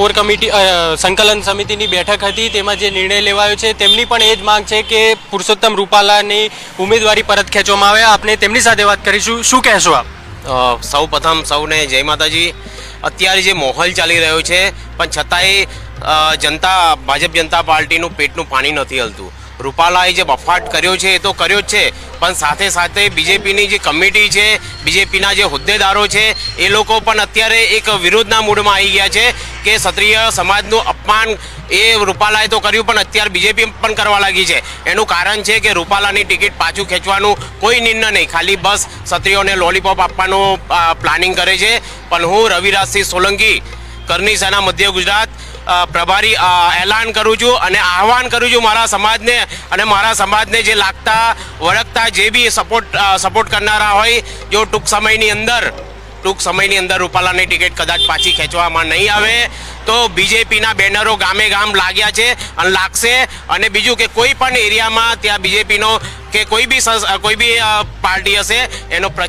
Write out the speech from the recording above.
Core committee સંકલન સમિતિની બેઠક હતી, તેમાં જે નિર્ણય લેવાયો છે, તેમની પણ એ જ માંગ છે કે પુરુષોત્તમ રૂપાલાની ઉમેદવારી પરત ખેંચવામાં આવે. આપણે તેમની સાથે વાત કરીશું. શું કહેશો આપ? સૌ પ્રથમ સૌને જય માતાજી. અત્યારે જે માહોલ ચાલી રહ્યો છે, પણ છતાંય જનતા, ભાજપ જનતા પાર્ટીનું પેટનું પાણી નથી હલતું. રૂપાલાએ જે બફાટ કર્યો છે, એ તો કર્યો જ છે. પણ સાથે સાથે બીજેપીની જે કમિટી છે, બીજેપીના જે હોદ્દેદારો છે, એ લોકો પણ અત્યારે એક વિરોધના મૂડમાં આવી ગયા છે કે ક્ષત્રિય સમાજનું અપમાન એ રૂપાલાએ તો કર્યું, પણ અત્યારે બીજેપી પણ કરવા લાગી છે. એનું કારણ છે કે રૂપાલાની ટિકિટ પાછું ખેંચવાનું કોઈ નિર્ણય નહીં. ખાલી બસ ક્ષત્રિયોને લોલીપોપ આપવાનું પ્લાનિંગ કરે છે. પણ હું રવિરાજસિંહ સોલંકી કરની સેના મધ્ય ગુજરાત પ્રભારી એલાન કરું છું અને આહવાન કરું છું મારા સમાજને અને મારા સમાજને જે લાગતા, વળગતા જે બી સપોર્ટ સપોર્ટ કરનારા હોય, જો ટૂંક સમયની અંદર, ટૂંક સમયની અંદર રૂપાલાની ટિકિટ કદાચ પાછી ખેંચવામાં નહીં આવે, તો બીજેપીના બેનરો ગામે ગામ લાગ્યા છે અને લાગશે. અને બીજું કે કોઈ પણ એરિયામાં ત્યાં બીજેપીનો કે કોઈ બી કોઈ બી પાર્ટી હશે, એનો પ્રચાર